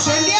Shendia.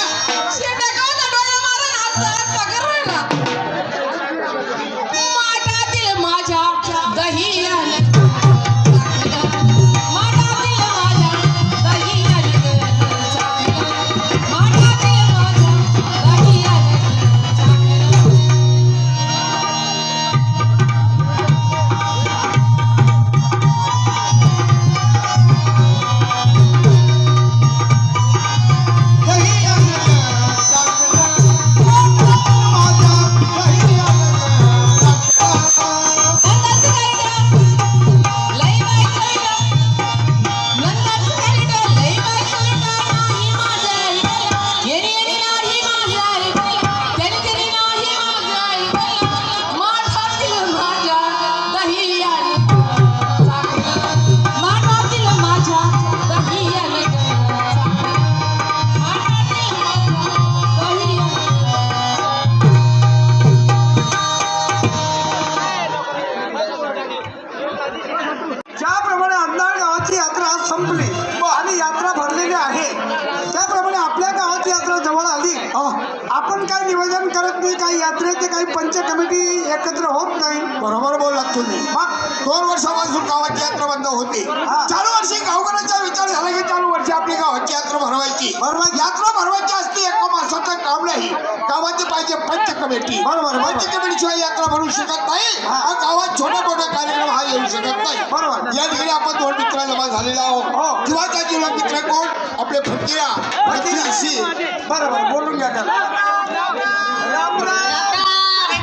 यात्रेचे काही पंच कमिटी एकत्र होत नाही. बरोबर बोललात तुम्ही. मग दोन वर्षापासून गावाची यात्रा बंद होती. चालू वर्षी गावकऱ्यांचा विचार झाला की चालू वर्षी आपली गावाची यात्रा भरवायची. भरवायची. यात्रा भरवायची असते एका माणसाचं काम नाही. गावाची पाहिजे पंच कमिटी. बरोबर, बरोबर. पंच कमिटीशिवाय यात्रा भरू शकत नाही. हा. गावात छोटा मोठा कार्यक्रम हा येऊ शकत नाही. बरोबर. या ठिकाणी आपण दोन मित्र जमा झालेला हो. आहोत किंवा त्याचे मित्र कोण? आपले फकीरा फकीराशी बरोबर बोलून घ्या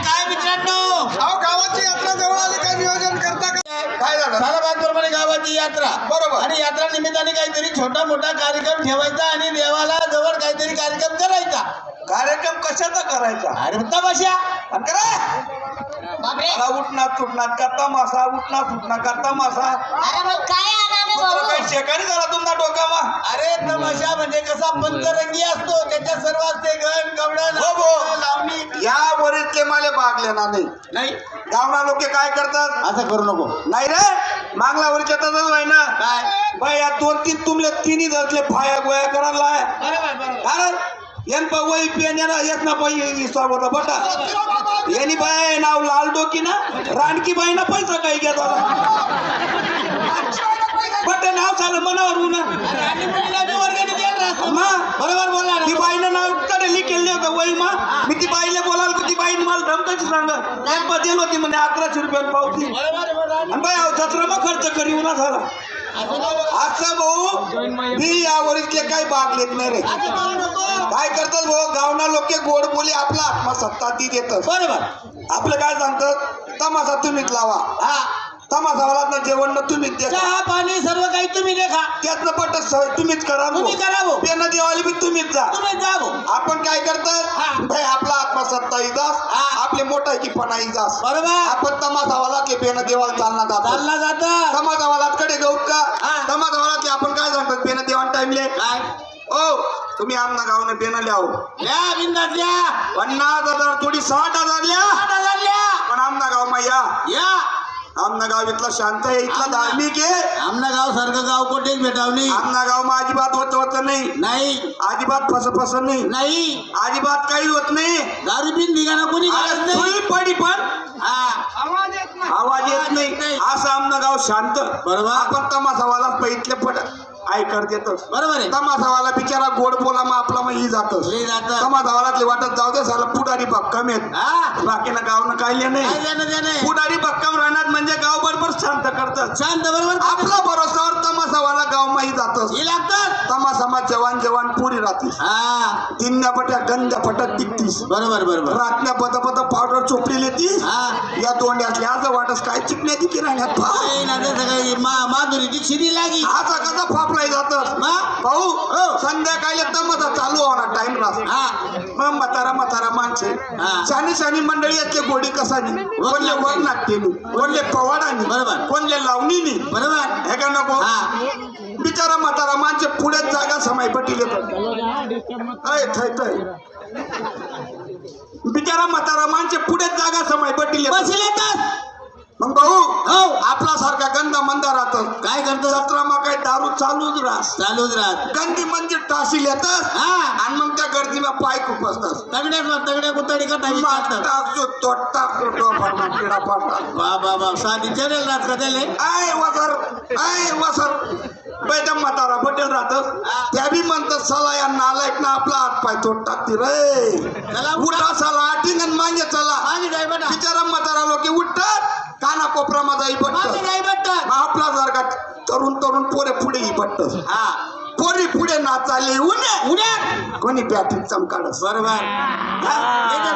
काय मित्रांनो? अहो गावाची यात्रा जवळ आली. काय झालं? सालाबादप्रमाणे गावाची यात्रा. बरोबर. आणि यात्रा निमित्ताने काहीतरी छोटा मोठा कार्यक्रम ठेवायचा आणि देवाला जवळ काहीतरी कार्यक्रम करायचा. कार्यक्रम कशाचा करायचा? अरे तमाशा. मला उठणार सुटणार करता मासा उठणार सुटणार करता मासा अरे मग काय शेकारी झाला तुमचा डोकामा अरे तमाशा म्हणजे कसा पंचरंगी असतो त्याच्यात सर्व असते गण गवडण हो, हो. लावणी माले भागले ना नाही. नाही? गावना लोक काय करतात? असं करू नको. नाही रे? मागला वरच्या तसंच आहे ना. काय? बाई या दोन तीन तुमले तिन्ही दसले फाया गोया करायला आहे. बरोबर. बरोबर कारण येन पा वही पेन येणार येत ना पाहिजे होता बटा यांनी बाय नाव लाल डोकी ना? रानकी बाई ना पैसा काही घेत होता बट नाव झालं मनावर उन्हा. मा बरोबर बोलला ती बाईनं नावकडे लिखेल होतं वही मा. मी ती बाईला बोलाल की ती बाईने मला धमकाची सांग. नेमपा दिल होती म्हणजे अकराशे रुपयाला पावती. आणि बाई जत्रा मग खर्च करी उन्हा झाला. असं भाऊ मी या वरील काही भाग लेत नाही रे. काय करतात भाऊ गावना लोक गोड बोली आपला आत्मसत्ता ती देतात. बरोबर. आपलं काय सांगतात? तमाशा तुम्हीच लावा. हा. तमाशावाला जेवण न तुम्हीच द्या चहा पाणी सर्व काही तुम्ही देखा. त्यातनं पट सोय तुम्हीच करा तुम्ही करा भाऊ पेन देवाली बी तुम्हीच जा. तुम्ही जा आपण काय हा. करतात भाई आपला आत्मसत्ता इजास हा. आपले मोठाची पणा इजास बरोबर. आपण तमाशावाला के पेन देवाला चालना जातो चालला जात तमाशावाला कडे गौत का? हा. तमाशावाला आपण काय सांगतात? पेन देवान टाइमले काय? ओ तुम्ही आमना गावने पेन लिहाव या बिंदात या पन्नास हजार थोडी साठ हजार लिहा आठ हजार या पण आमना गाव या. या. आमना गाव इथला शांत आहे इथला धार्मिक आहे. आमना गाव सारखं गाव कुठेच भेटावली? आमना गाव मा अजिबात होत होत नाही. नाही. अजिबात फस फस नाही. नाही. अजिबात काही होत नाही. दारू पिन निघाना कोणी करत नाही? पडी पण. हा. आवाज येत आवाज नाही येत नाही. असं आमनं गाव शांत. बरोबर. आपण तमाशावाला पैतले पट ऐकर देतो बरोबर आहे. तमाशावाला बिचारा गोड बोला मग आपला मग ही जात लय जातं. तमाशावाला वाटत जाऊ दे झाला पुढारी भक्कम येत हा? बाकीनं गावनं काही काय नाही. देणं देणं पुढारी भक्कम राहणार म्हणजे गाव बरोबर शांत करतात शांत बरोबर. आपला भरोसावर तमाशावाला गाव माही जातच हे लागतात तमाशामा जवान जवान पुरी राहते हा. तिन्या पट्या गंजा पटत टिकतीस. बरोबर बरोबर. रातल्या पद पद पावडर चोपडी लेती हा. या दोंड्यातल्या आज वाटस काय चिकण्याची किराण्यात ना ते सगळं मा माधुरीची शिरी लागी. आता कसा फापलाय जात मा भाऊ संध्याकाळी तमाशा चालू होणार टाइम राहत. हा. मग म्हातारा म्हातारा माणसे. हा. शानी शानी मंडळी यातले गोडी कसानी? कोणले वर नाट्यनी कोणले पवाडानी? बरोबर. कोणले लावणीनी बरोबर. हे का नको? हा. बिचारा म्हातारा माणसे पुढे जागा समाय पटील अय थय थय बिचारा म्हातारा माणसे पुढे जागा समाय पटील बसले तर. मग भाऊ हो. आपला सारखा गंदा मंदा राहतो काय करतो जत्रा मग काय दारू चालूच राहस चालूच राहत. गंदी म्हणजे टाशील येतात हा. आणि मग त्या गर्दीला पाय खूप असतात तगड्या तगड्या कुतडी का टाकी टाकतात टाकतो तो टाकतो तो भरणा पिढा पाडतात वा बा बा साधी चरेल राहत का त्याले? आय वसर. आय वसर. बैठक म्हातारा बटेल राहत. त्या बी म्हणतात चला या नालायक ना आपला हात पाय तोड टाकते रे. चला, उठा. चला. आटिंग आणि मागे चला. नाही बेटा बिचारा म्हातारा लोक उठतात काना कोपरा माझा नाही बेटा आपला सारखा तरुण तरुण पोरे पुढे बटत हा. पोरी पुढे नाचाले? उन्हे उड्या कोणी बॅटरी चमकाडस बरोबर.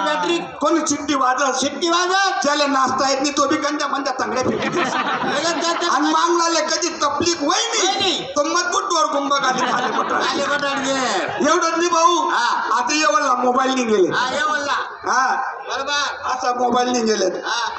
बॅटरी कोणी चिट्टी वाजत शिट्टी वाजत त्याला नाचता येत नाही तो बी गंजा मंजा चांगल्या त्यात- आणि मागणाले कधी तपलीक वय नाही. तो मजबूत गुंब पटला आले बटाटे एवढंच नाही भाऊ. आता एवढला मोबाईल नाही गेले हा हा. बरोबर. असा मोबाईल नाही गेले.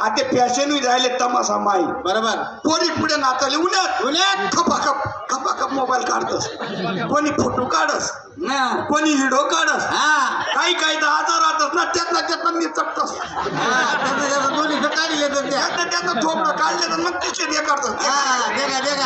आता फॅशन राहिले तमाशा माई. बरोबर. पोरी पुढे नाचाले. उन्हात. उन्हात? खपाखप खपाखप मोबाईल काढतस. कोणी फोटो काढस ना कोणी व्हिडिओ काढस. हा. काही काही तर आजार राहतस ना त्यातला त्यातला मी चटतस हा, त्याचं- त्याचं दोन्ही काढी येतात त्या त्यातलं त्यातलं थोबडं काढले तर मग तिचे हे करतात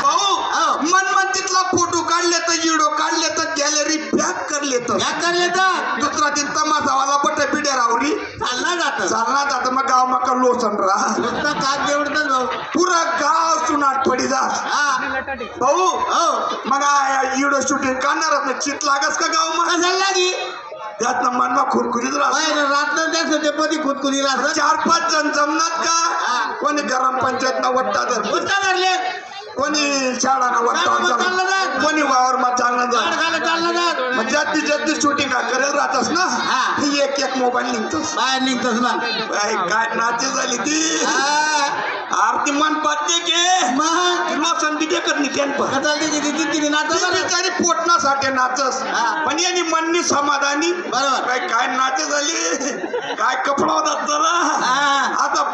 भाऊ हो. मनमंतीतला फोटो काढले तर व्हिडिओ काढले तर गॅलरी पॅक करले तर या करले तर दुसरा दिन तमाशावाला बट पिढ्या रावरी. चालला जात. मग गाव मका लोसन राहा. नुसता काग देवडतच भाऊ. पुरा गाव सुनाट पडी जा. हा. भाऊ हो. मग व्हिडिओ शूटिंग काढणारच ना चित लागस का गाव मग? कशाला लागी त्यातनं मनमा खुरखुरीत राहत. रात्र त्याचं ते पदी खुदकुदी राहत. चार पाच जण जमणार का? कोणी गरम पंचायत न वट्टा धरले. कोणी शाळाना चाललं जात. कोणी वावर मा चालणार जात. मग जास्तीत जास्त शूटिंग करेल राहतस ना? हा. एक एक मोबाईल निघतोस. बाहेर निघतोस मग बाई, काय नाचे झाली ती. आरती मन पाहते के मग? तुला संधी दे कर निघेन पण. तिने नाचत ती बिचारी पोटण्यासाठी नाचस. पण यांनी मननी समाधानी. बरोबर. काय नाचे झाली? काय कपडा होता जरा?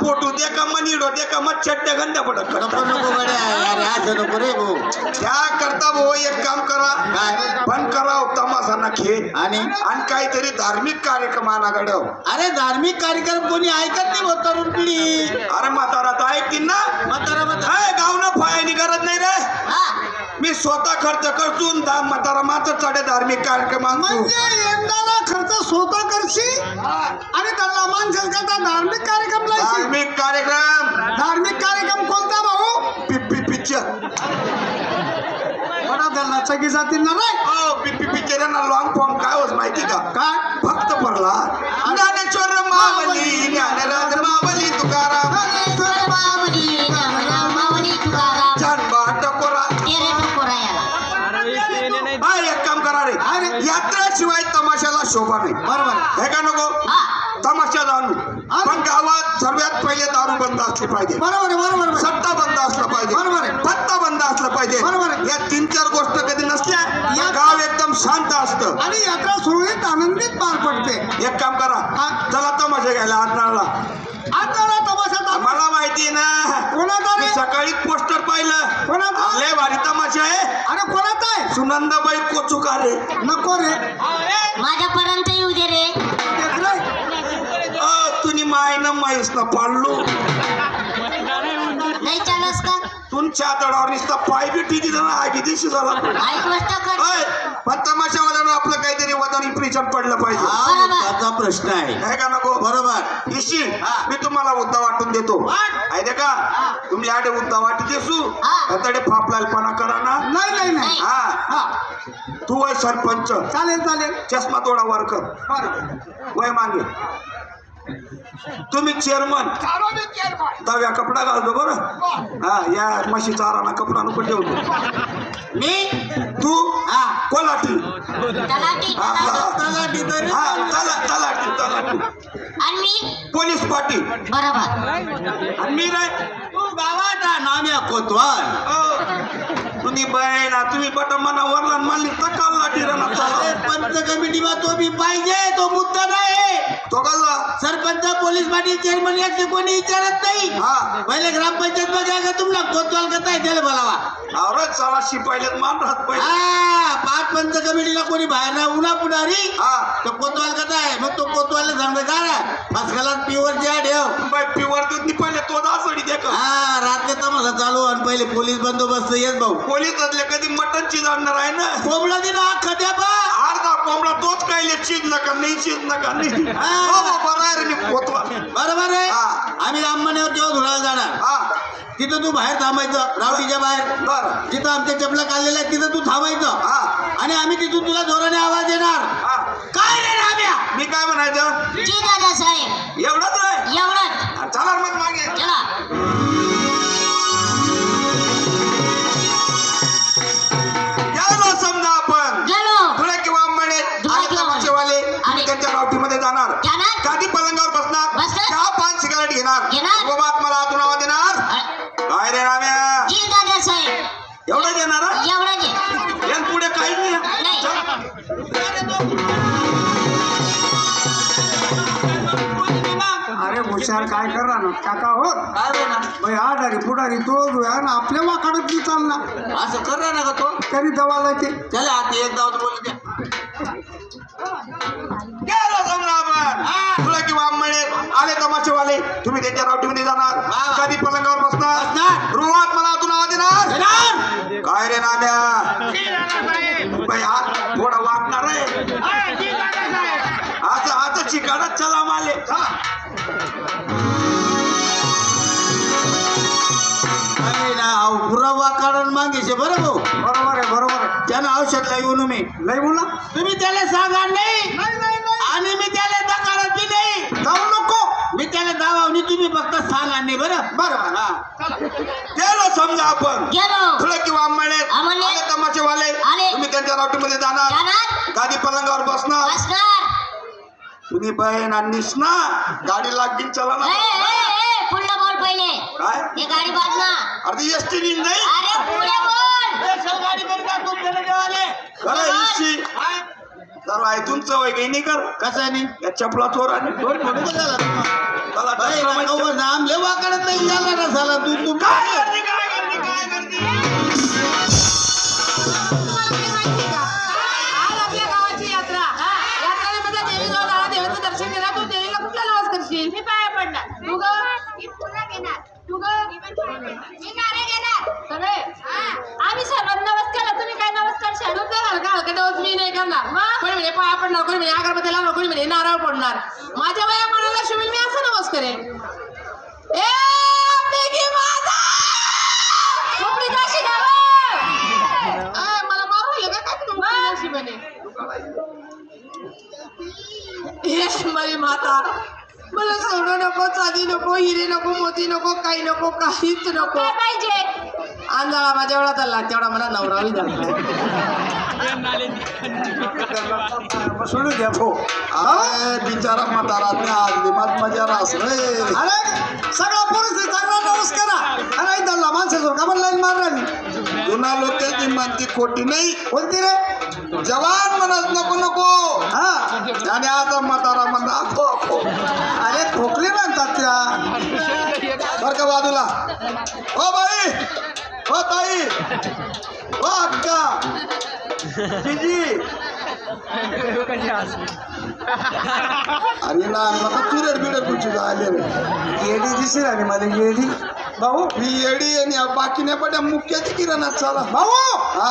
पोटू दे का मनीडो दे का मग चट्ट्या गंध्या पडत नको नको गड्या अरे असं नको रे भाऊ. त्या करता भाऊ एक काम करा. काय? पण करा तमाशा ना खेळ. आणि? आणि काहीतरी धार्मिक कार्यक्रम आणाकडे अरे धार्मिक कार्यक्रम कोणी ऐकत नाही भाऊ तरुण पिढी. अरे म्हातारा तर ऐकतील ना. म्हातारा म्हातारा. हाय, गावनं फायानी गरज नाही रे. हा. मी स्वतः खर्च करतो मात्र चढे धार्मिक कार्यक्रम म्हणजे यंदाला खर्च स्वतः करशी आणि त्यांना माणसाल करता धार्मिक कार्यक्रम धार्मिक कार्यक्रम. धार्मिक कार्यक्रम कोणता भाऊ? पिप्पी पिक्चर बडा चगी जातील ना रे? हो पिप्पी पिक्चर ना लॉंग फॉर्म काय होत माहिती का? काय? भक्त पडला. ज्ञानेश्वर मावली. ज्ञानराज मावली तुकाराम नाही बरोबर. हे का नको? तमाशा दारू. पण गावात सर्वात पहिले दारू बंद असली पाहिजे. बरोबर बरोबर. सट्टा बंद असला पाहिजे. बरोबर. पत्ता बंद असला पाहिजे. बरोबर. या तीन चार गोष्ट कधी नसल्या या- गाव एकदम शांत असतं. आणि यात्रा सुरळीत आनंदीत पार पडते. एक काम करा. हा. चला तमाशा घ्यायला आजनाळला आता तमाशा. मला माहिती ना कोणाचा सकाळी पोस्टर पाहिलं. कोणाचा? लय भारी तमाशा आहे. अरे सुनंदाबाई कोचुकारे नको रे. माझ्यापर्यंत येऊ दे रे. तुम्ही माय ना माहीस ना पाडलो नाही चालस का? तुमच्या तडावर नुसता पाय बी दिवशी झाला? ऐक गोष्ट कर अय, पण तमाशावाल्यानं आपलं काहीतरी वजन इम्प्रेशन पडलं पाहिजे. हा त्याचा प्रश्न आहे. आहे का नको? बरोबर. इशी मी तुम्हाला उद्दा वाटून देतो. आहे का? तुम्ही आडे उद्दा वाटी देसू. हा. तडे फापलालपणा करा ना. नाही नाही नाही. हा. हा. तू वय सरपंच. चालेल चालेल. चष्मा तोडा वर कर. बरं. वय मागे. तुम्ही चेअरमन दव्या कपडा घालतो बरं. हा या म्हशी चाराना कपडा नको ठेवतो मी? तू हा कोलाटी. हा. हा. हा तलाटी तलाटी आणि मी? पोलीस पाटील. बरोबर. आणि मी रे तू गावात नाम्या कोतवाल. तुम्ही बहिणा तुम्ही बट मना वरला मानली तकाल पंच कमिटीमा तो बी पाहिजे तो मुद्दा नाही. तो गल्ला सरपंच पोलीस पाटील चेअरमन याचे कोणी विचारत नाही. हा. पहिले ग्रामपंचायत मध्ये का तुम्हाला कोतवाल करताय त्याला बोलावा. अरे चला शिपायले मान राहत पाहिजे हा पाच पंच कमिटीला कोणी बाहेर ना उन्हा पुढारी. हा. तो कोतवाल कसा आहे? मग तो कोतवाल सांगतो का रे फसकाला प्युअर ज्या ठेव बाय प्युअर दूध नी पहिले तो दासडी दे का? हा रात्री तमाशा चालू आणि पहिले पोलीस बंदोबस्त येत भाऊ. पोलीस असले कधी मटनची जाणणार आहे ना? कोंबडा दिन अख्खा द्या बा. अर्धा कोंबडा तोच कायले चीज नका नाही चीज नका नाही. हा. हो, हो, बरं आहे रे मी पोतवा बरोबर आहे. हा. आम्ही राममान्यावर जेव्हा धुळाला जाणार हा. तिथं तू बाहेर थांबायचं. रावटीच्या बाहेर. बर. जिथं आमच्या चपला काढलेल्या आहेत तिथं तू थांबायचं. हा. आणि आम्ही तिथून तुला जोराने आवाज देणार. हा. काय रे राम्या? मी काय म्हणायचं? जी दादा साहेब. एवढंच रे एवढंच. हा, चला मग मागे. चला. त्यांच्या रावटीमध्ये जाणार. जाणार. गादी पलंगावर बसणार. बसणार. चहा पाच सिगारेट घेणार. काका हो. काय ना? भाई आधारी पुढारी तो आहे ना आपल्या वाकडत नाही चालणार असं कर ना का तो. तरी दवाला ते. त्याला हाती एक दावत बोलू द्या. गेलो समजा आपण. धुळे किंवा अंबणे आले तमाशेवाले. तुम्ही त्यांच्या रावटीमध्ये जाणार. गादी पलंगावर बसणार? बसणार. रुवात मला आतून आवाज देणार? येणार? काय रे नाम्या कारण मागेचे बरं भाऊ बरोबर आहे बरोबर आहे. त्यानं औषध येऊ मी. लय बोला तुम्ही त्याला सांगा नाही. आणि मी त्याला दकारात बी नाही. जाऊ नको. मी त्याला दावावनी तुम्ही फक्त सांगा नाही बरं? बरं हा. गेलो समजा आपण. गेलो. धुळे किंवा अंबणे अंबणे. आले तमाशेवाले. आले. तुम्ही त्यांच्या रावटीमध्ये जाणार. जाणार. गादी पलंगावर बसणार. बसणार. तुम्ही बहीण आणलीस ना गाडी लागतील चला ए ए बोल काय? ते गाडी बाज ना. अरे एस टी नी नाही. अरे पुढे बोल. गाडी बरं का तू त्याला देवाले खरं इशी तर ऐकून चवय काही नाही कर? कसं नाही या चपला चोर आणि फोटो तर झाला चला नाम लय वाकडत नाही झाला ना झाला तू तू काय करते, काय करते, काय करते? म्हणे पडणार कोणी म्हणे अगरबत्ती लावणार कोणी म्हणे नारळ पडणार माझ्या वया मनाला शिवेल मी असं नवस करेन. ए मला मारू का? काय तुम्ही हे माता. मला सोनं नको चांदी नको हिरे नको मोती नको काही नको काहीच नको. काय पाहिजे? आंधळा माझ्या एवढा चालला तेवढा मला नवरावी सोडू द्या भो अरे बिचारा म्हातारा आज लिमात मजा रास रे अरे सगळा पुरुष चांगला नवस करा अरे दल्ला माणसाचं का लाईन मार राहिली जुना लोकांची मानती खोटी नाही कोणती रे? जवान म्हणत नको नको. हा? आणि आता म्हातारा म्हणता अखो अखो अरे खोकली म्हणतात त्या बर का बाजूला? हो बाई. हो ताई. हो अक्का. जीजी. अरे ना नका तुरेड बिरेड तुझी झाले रे. येडी दिसेल आणि माझी येडी भाऊ ही येडी आणि या बाकीने पण मुख्याची किरणात चला. भाऊ हा?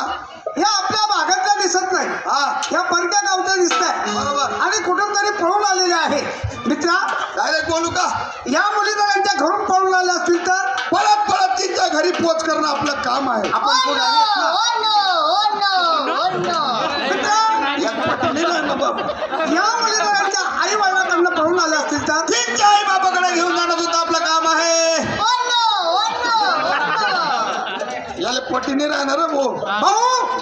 हे आपल्या भागातल्या दिसत नाही. हा? या परक्या गावच्या दिसत आहे बरोबर. आणि कुठून तरी पळून आलेले आहे. मित्रा डायरेक्ट बोलू का या मुली जर यांच्या घरून पळून आल्या असतील तर? पळत पळत तिच्या घरी पोच करणं आपलं काम आहे. आपण पुढे नो आहेत ना. ओ नो ओ नो ओ नो मित्रा, एक पटणी नाही ना बाप या मुली जर यांच्या आई वडिलांकडनं पळून आल्या असतील तर? तिच्या आई बाबाकडे घेऊन जाणं सुद्धा आपलं काम आहे ओ नो ओ नो ओ नो याला पटीने राहणार भाऊ. भाऊ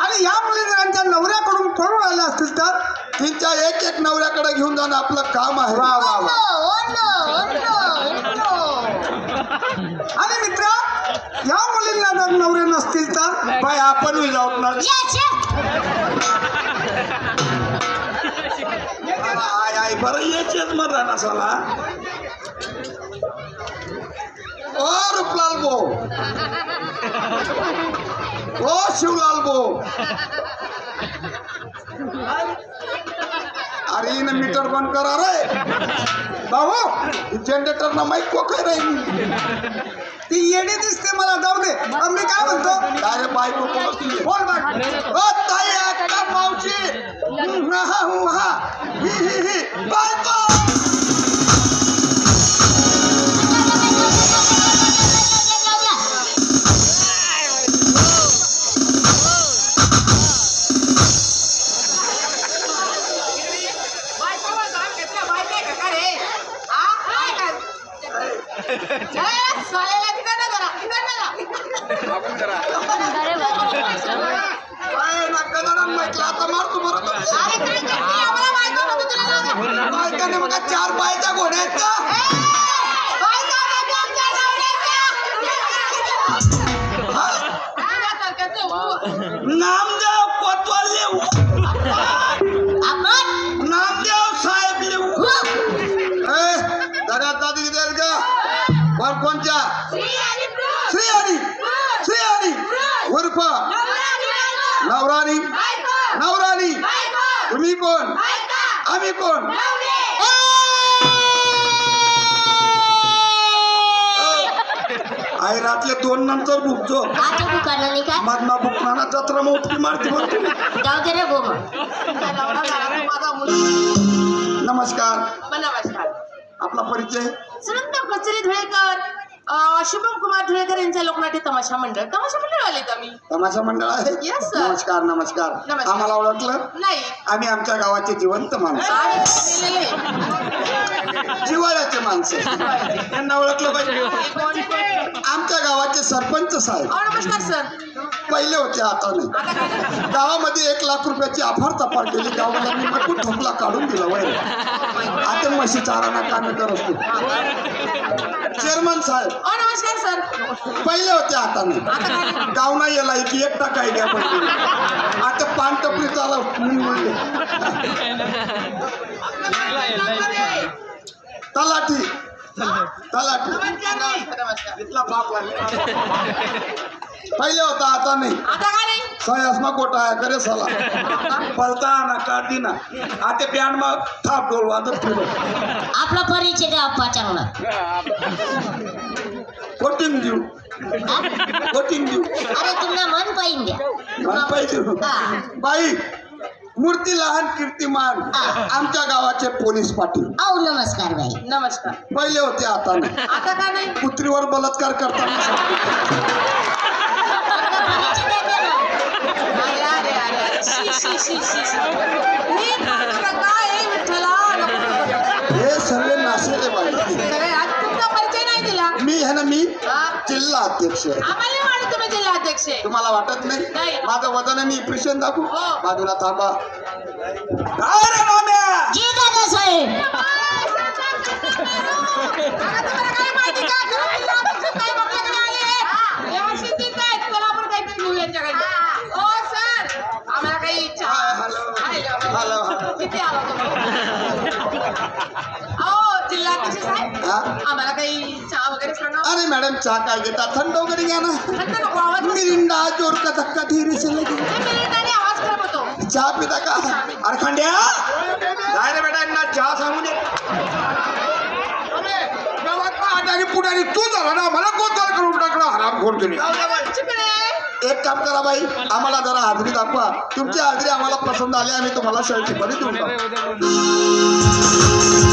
आणि या मुली जर यांच्या नवऱ्याकडून पळून आल्या असतील तर? तिच्या एक एक नवऱ्याकडे घेऊन जाणं आपलं काम आहे. वा वा आणि मित्रा या मुलींना जर नवरे नसतील तर बाय आपण बी जाऊ ना. यस आय आय बरं येचेच मरा ना साला ओ रूपलाल भो Ô, seu Galbo! अरे हिनं मीटर बंद करा रे भाऊ जनरेटर ना माईक कोकाय रे ती येणे दिसते मला जाऊ दे आम्ही काय म्हणतो अरे बायको बोल बाय ओ ताई अक्का मावशी हा हा ही ही ही बायकाने मग चार पायच्या घोड्या आम्ही कोण. आई रातले दोन नंतर भुकतो आजच्या दुकानाने काय मधमा भुकणाना जत्रा मोठी मारती जाऊ दे रे मुलगा. नमस्कार. नमस्कार. आपला परिचय? सुनंदा कचरी धुळेकर. अं, शुभम कुमार धुळेकर यांच्या लोकनाट्य तमाशा मंडळ. तमाशा मंडळ आलेत आम्ही. तमाशा मंडळ आहे Yes, sir. नमस्कार नमस्कार. नमस्कार. आम्हाला ओळखलं? नाही. आम्ही आमच्या गावाचे जिवंत माणसं. आम्ही गेलेले. जिवाळ्याचे माणसं. यांना ओळखलं पाहिजे. कोण- कोण- आमच्या गावाचे सरपंच साहेब. अहो, नमस्कार सर पहिले होते आता नाही? गावामध्ये एक लाख रुपयाची अफार तपार केली गावाला मी मग ठोकला काढून दिला वय. आता म्हशी चाराना काम करत चेअरमन साहेब. अहो, नमस्कार सर पहिले होते आता नाही? गाव नाही याला की एक टाका द्या पडली. आता पान टपरी चाला म्हणले तलाठी. तलाठी. इथला बाप लागला पहिले होता आता नाही. आता काय नाही? सयासमा कोटा आहे करे साला. पलता ना काढती ना. आता बँड मग थाप डोल वाजत फिरत आपला परिचय द्या अप्पा चांगला. कोटिंग देऊ? कोटिंग देऊ. अरे तुम्हाला मन पाहिजे द्या. मला पाहिजे हा. बाई मूर्ती लहान कीर्तिमान. आमच्या गावाचे पोलीस पाटील. औ नमस्कार बाई. नमस्कार. पहिले होते आता नाही. आता काय नाही? कुत्रीवर बलात्कार करताना सापडले. आपला परिचय द्या त्याला. अरे अरे अरे अरे. शी शी शी शी शी. नीट म्हटलं काय हे विठ्ठला नको नको नको. हे सर्व नाशिले बाई सगळे आज तुमचा परिचय नाही दिला मी आहे ना मी हा? जिल्हा अध्यक्ष आम्हाला तुम्ही जिल्हा अध्यक्ष आहे. तुम्हाला वाटत नाही नाही. माझं वजन आहे, मी प्रेशन दाखवू हो. बाजूला थांबा काय रे? जी दादा साहेब साहेब काही चहा हॅलो. हॅलो. Hello, hello. किती आला तुम्ही अहो जिल्हा अध्यक्ष साहेब? हा? आम्हाला काही चहा वगैरे सांगा अरे मॅडम चहा काय घेता? थंड वगैरे घ्या ना. थंड नको आवाज बस- मिरिंडा जोर का धक्का धीरे से लगे ते मिनिटाने आवाज खराब होतो. चहा पिता का? अरे खंड्या! काय रे बेटा यांना चहा सांगू दे पुढारी तू झाला ना मला कोणता करून टाकला. हराम खोर तुम्ही. एक काम करा बाई आम्हाला जरा हाजरी दाखवा. तुमची हाजरी आम्हाला पसंत आली आम्ही तुम्हाला शर्टची बरी देऊन टाकू